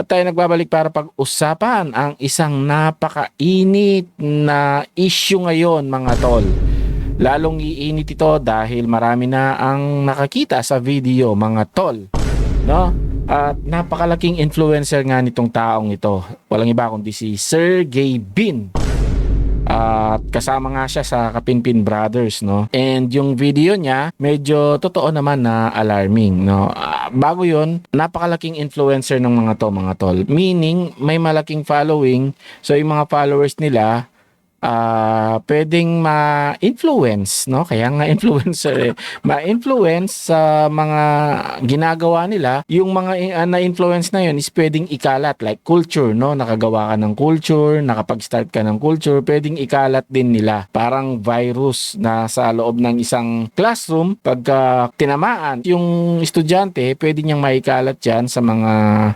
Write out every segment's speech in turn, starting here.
At tayo nagbabalik para pag-usapan ang isang napakainit na issue ngayon mga tol. Lalong iinit ito dahil marami na ang nakakita sa video mga tol. No? At napakalaking influencer nga nitong taong ito. Walang iba kundi si Sergey Bin. At kasama nga siya sa Kapinpin Brothers, no? And yung video niya, medyo totoo naman na alarming, no? Ah, bago yun, napakalaking influencer ng mga to, mga tol. Meaning, may malaking following. So, yung mga followers nila, ah pwedeng ma-influence, no? Kaya nga influencer eh. Ma-influence sa mga ginagawa nila. Yung mga uh, na-influence na yun is pwedeng ikalat like culture, no? Nakagawa ka ng culture, nakapag-start ka ng culture, pwedeng ikalat din nila. Parang virus na sa loob ng isang classroom, pagka tinamaan yung estudyante, pwede niyang maikalat yan sa mga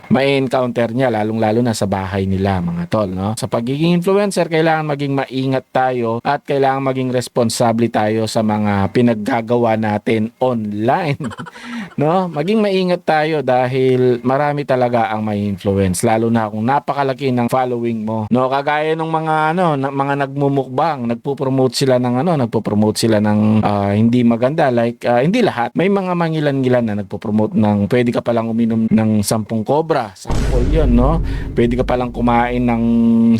ma-encounter niya, lalong-lalo na sa bahay nila, mga tol, no? Sa pagiging influencer, kailangan maging maingat tayo at kailangan maging responsable tayo sa mga pinaggagawa natin online. no? Maging maingat tayo dahil marami talaga ang may influence lalo na kung napakalaki ng following mo. No, kagaya ng mga ano, ng mga nagmumukbang, nagpo-promote sila ng ano, nagpo-promote sila ng ah, hindi maganda like ah, hindi lahat. May mga mangilan-ngilan na nagpo-promote ng pwede ka palang uminom ng sampung cobra. Sample 'yon, no? Pwede ka palang kumain ng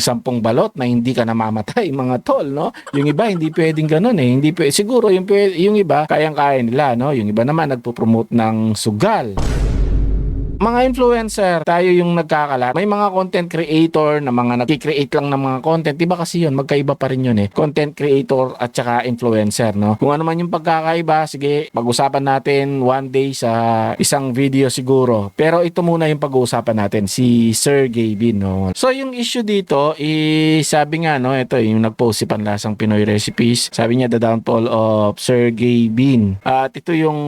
sampung balot na hindi ka namamatay, mga tol, no? Yung iba hindi pwedeng ganun eh. Hindi pwede. Siguro yung yung iba kayang-kaya nila, no? Yung iba naman nagpo-promote ng sugal. Mga influencer, tayo yung nagkakalat. May mga content creator na mga nagki-create lang ng mga content. Diba kasi yun, magkaiba pa rin yun eh. Content creator at saka influencer, no? Kung ano man yung pagkakaiba, sige, pag-usapan natin one day sa isang video siguro. Pero ito muna yung pag-uusapan natin, si Sir Gavin, no? So, yung issue dito, is, sabi nga, no, ito yung nag-post si Panlasang Pinoy Recipes. Sabi niya, the downfall of Sir Gavin. At ito yung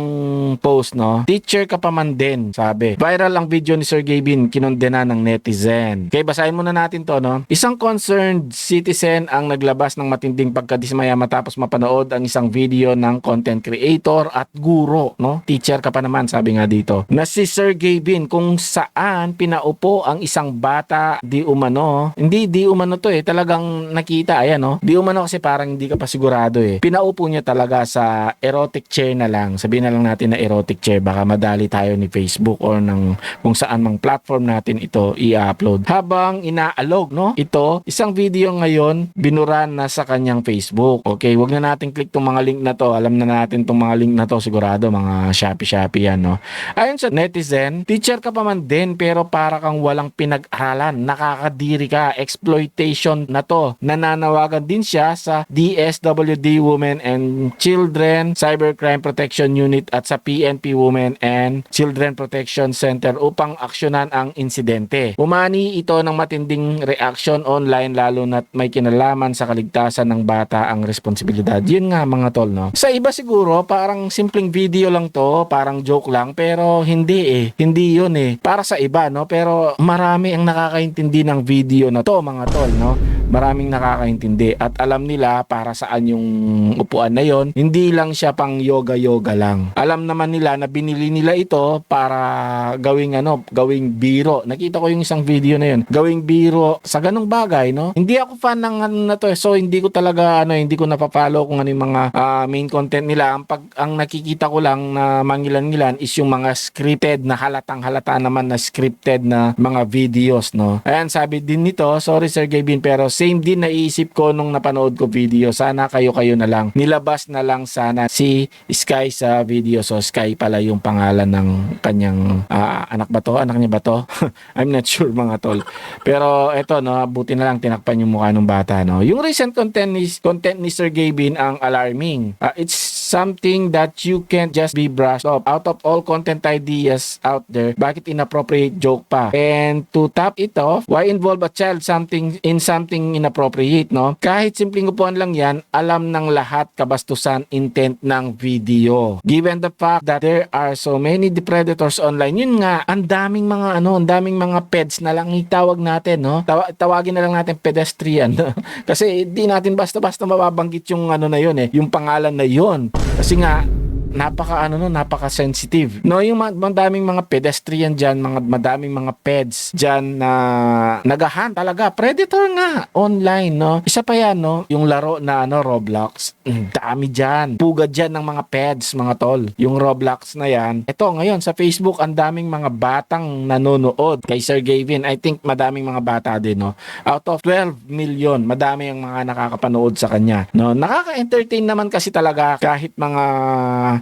post, no? Teacher ka pa man din, sabi. Viral ang video ni Sir Gavin, kinondena ng netizen. Okay, basahin muna natin to, no? Isang concerned citizen ang naglabas ng matinding pagkadismaya matapos mapanood ang isang video ng content creator at guro, no? Teacher ka pa naman, sabi nga dito. Na si Sir Gavin kung saan pinaupo ang isang bata di umano. Hindi di umano to eh, talagang nakita, ayan, no? Di umano kasi parang hindi ka pa sigurado eh. Pinaupo niya talaga sa erotic chair na lang. Sabihin na lang natin na erotic chair, baka madali tayo ni Facebook or ng kung saan mang platform natin ito i-upload. Habang inaalog, no? Ito, isang video ngayon, binuran na sa kanyang Facebook. Okay, wag na natin click tong mga link na to. Alam na natin tong mga link na to sigurado, mga Shopee-Shopee yan, no? Ayon sa netizen, teacher ka pa man din pero para kang walang pinag-aralan. Nakakadiri ka. Exploitation na to. Nananawagan din siya sa DSWD Women and Children Cybercrime Protection Unit at sa PNP Women and Children Protection Center upang aksyonan ang insidente. Umani ito ng matinding reaction online lalo na't may kinalaman sa kaligtasan ng bata ang responsibilidad. Yun nga mga tol, no? Sa iba siguro, parang simpleng video lang to, parang joke lang, pero hindi eh. Hindi yun eh. Para sa iba, no? Pero marami ang nakakaintindi ng video na to, mga tol, no? Maraming nakakaintindi at alam nila para saan yung upuan na yon. Hindi lang siya pang yoga-yoga lang. Alam naman nila na binili nila ito para gawing ano, gawing biro. Nakita ko yung isang video na yun. Gawing biro sa ganung bagay, no? Hindi ako fan ng ano na to, eh. so hindi ko talaga ano, hindi ko napapalo kung ano yung mga ah, main content nila. Ang pag ang nakikita ko lang na mangilan-ngilan is yung mga scripted na halatang halata naman na scripted na mga videos, no? Ayan, sabi din nito, sorry Sir Gavin, pero same din naisip ko nung napanood ko video. Sana kayo-kayo na lang. Nilabas na lang sana si Sky sa video. So Sky pala yung pangalan ng kanyang ah, anak ba to? Anak niya ba to? I'm not sure mga tol. Pero eto no, buti na lang tinakpan yung mukha ng bata no. Yung recent content ni content ni Sir Gavin ang alarming. Ah, it's something that you can't just be brushed off. Out of all content ideas out there, bakit inappropriate joke pa? And to top it off, why involve a child something in something inappropriate, no? Kahit simpleng upuan lang yan, alam ng lahat kabastusan intent ng video. Given the fact that there are so many predators online, yun nga, ang daming mga ano, ang daming mga peds na lang itawag natin, no? Tawa- tawagin na lang natin pedestrian. Kasi di natin basta-basta mababanggit yung ano na yun eh, yung pangalan na yun. Kasi nga, napaka ano no, napaka sensitive. No, yung ma- madaming mga pedestrian diyan, mga madaming mga peds diyan na nagahan talaga predator nga online, no. Isa pa yan, no, yung laro na ano Roblox. Dami diyan. Pugad diyan ng mga peds, mga tol. Yung Roblox na yan. Ito ngayon sa Facebook ang daming mga batang nanonood kay Sir Gavin. I think madaming mga bata din, no. Out of 12 million, madami ang mga nakakapanood sa kanya, no. Nakaka-entertain naman kasi talaga kahit mga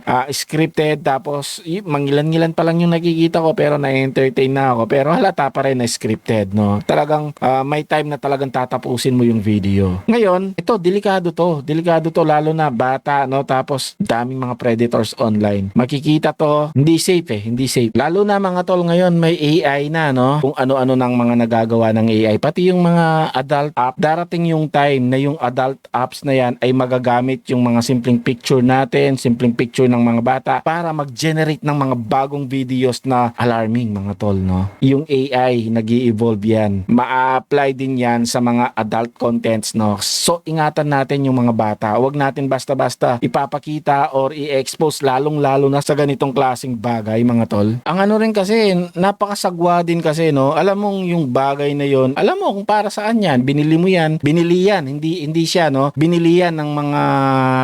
ah, scripted tapos mangilan-ngilan pa lang yung nakikita ko pero na-entertain na ako. Pero halata pa rin na scripted no? Talagang ah, may time na talagang tatapusin mo yung video. Ngayon ito delikado to. Delikado to lalo na bata no? Tapos daming mga predators online. Makikita to hindi safe eh. Hindi safe. Lalo na mga tol ngayon may AI na no? Kung ano-ano ng mga nagagawa ng AI pati yung mga adult app. Darating yung time na yung adult apps na yan ay magagamit yung mga simpleng picture natin simpleng picture ng mga bata para mag-generate ng mga bagong videos na alarming mga tol no? Yung AI nag evolve yan. Ma-apply din yan sa mga adult contents no? So ingatan natin yung mga bata. Wag natin basta-basta ipapakita or i-expose lalong lalo na sa ganitong klaseng bagay mga tol. Ang ano rin kasi napakasagwa din kasi no? Alam mong yung bagay na yon alam mo kung para saan yan. Binili mo yan binili yan. Hindi hindi siya no? Binili yan ng mga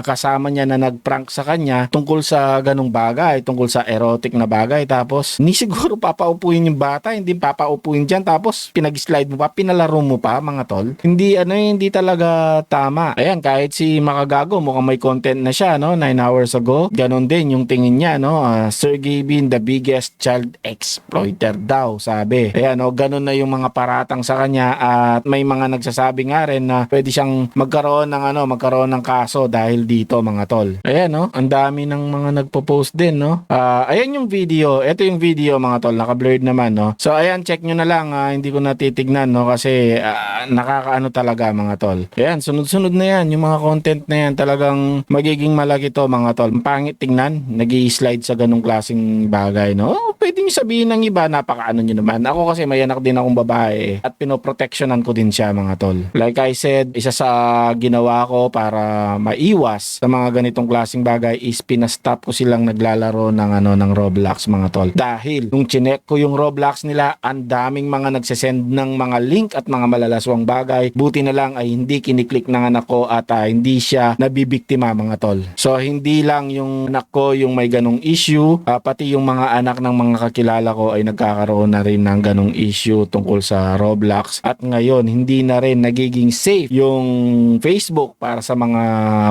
kasama niya na nagprank sa kanya tungkol sa ganong bagay tungkol sa erotic na bagay tapos ni siguro papaupuin yung bata hindi papaupuin dyan tapos pinag-slide mo pa pinalaro mo pa mga tol. Hindi ano eh, hindi talaga tama. Ayan kahit si Makagago mukhang may content na siya no 9 hours ago ganon din yung tingin niya no Ah, Sergey Bin the biggest child exploiter daw sabi. Ayan no ganon na yung mga paratang sa kanya at may mga nagsasabi nga rin na pwede siyang magkaroon ng ano magkaroon ng kaso dahil dito mga tol. Ayan no ang dami ng mga nagpo-post din no? Ah, ayan yung video. Ito yung video mga tol. Naka-blurred naman no? So ayan check nyo na lang ah, hindi ko natitignan no? Kasi ah, nakakaano talaga mga tol. Ayan sunod-sunod na yan. Yung mga content na yan talagang magiging malaki to mga tol. Pangit tingnan. Nag slide sa ganong klaseng bagay no? Oh, pwede nyo sabihin ng iba. Napakaano nyo naman. Ako kasi may anak din akong babae at pinoprotectionan ko din siya mga tol. Like I said isa sa ginawa ko para maiwas sa mga ganitong klaseng bagay is pinastop ko silang naglalaro ng ano ng Roblox mga tol. Dahil nung chinek ko yung Roblox nila ang daming mga nagsesend ng mga link at mga malalaswang bagay. Buti na lang ay hindi kiniklik ng anak ko at ah, hindi siya nabibiktima mga tol. So hindi lang yung anak ko yung may ganong issue ah, pati yung mga anak ng mga kakilala ko ay nagkakaroon na rin ng ganong issue tungkol sa Roblox. At ngayon hindi na rin nagiging safe yung Facebook para sa mga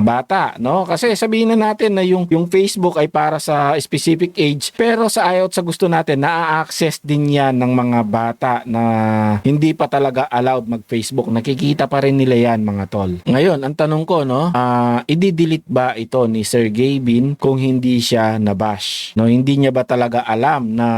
bata no? Kasi sabihin na natin na yung yung Facebook ay para sa specific age pero sa ayot sa gusto natin naa-access din yan ng mga bata na hindi pa talaga allowed mag-Facebook. Nakikita pa rin nila yan mga tol. Ngayon ang tanong ko no? Ah i-delete ba ito ni Sir Gavin kung hindi siya nabash? No hindi niya ba talaga alam na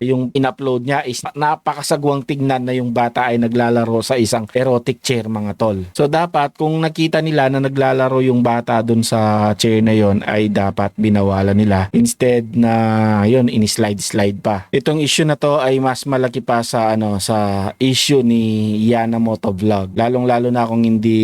yung in-upload niya is napakasagwang tignan na yung bata ay naglalaro sa isang erotic chair mga tol. So dapat kung nakita nila na naglalaro yung bata dun sa chair na yon ay dapat binawalan nila. Instead na yun in-slide slide pa. Itong issue na to ay mas malaki pa sa ano sa issue ni Yana Motovlog lalong lalo na kung hindi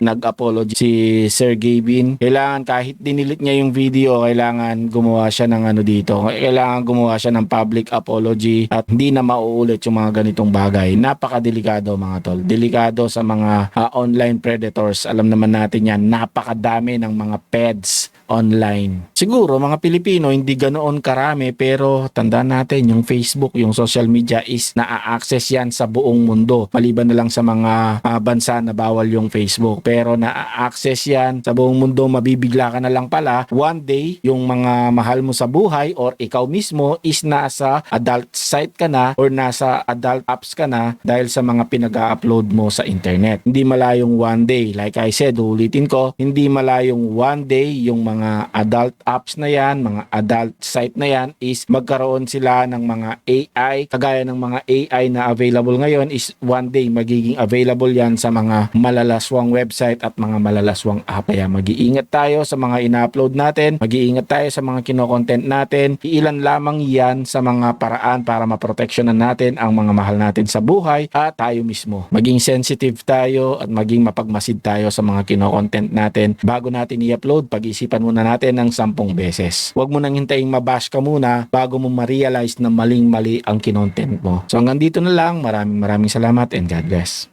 nag-apology si Sir Gavin. Kailangan kahit dinilit niya yung video kailangan gumawa siya ng ano dito. Kailangan gumawa siya ng public apology at hindi na mauulit yung mga ganitong bagay. Napakadelikado mga tol. Delikado sa mga ah, online predators. Alam naman natin yan napakadami ng mga peds online. Siguro mga Pilipino hindi ganoon karami pero tandaan natin yung Facebook, yung social media is naa-access yan sa buong mundo. Maliban na lang sa mga ah, bansa na bawal yung Facebook. Pero naa-access yan sa buong mundo, mabibigla ka na lang pala. One day, yung mga mahal mo sa buhay or ikaw mismo is nasa adult site ka na or nasa adult apps ka na dahil sa mga pinag-upload mo sa internet. Hindi malayong one day. Like I said, ulitin ko, hindi malayong one day yung mga adult apps na yan, mga adult site na yan is magkaroon sila ng mga AI. Kagaya ng mga AI na available ngayon is one day magiging available yan sa mga malalaswang website at mga malalaswang app. Kaya mag-iingat tayo sa mga ina-upload natin, mag-iingat tayo sa mga kinokontent natin. Iilan lamang yan sa mga paraan para maproteksyonan natin ang mga mahal natin sa buhay at tayo mismo. Maging sensitive tayo at maging mapagmasid tayo sa mga kinokontent natin. Bago natin i-upload, pag-isipan muna natin ng sampung beses. Huwag mo nang hintayin mabash ka muna bago mo ma-realize na maling-mali ang kinontent mo. So hanggang dito na lang. Maraming maraming salamat and God bless.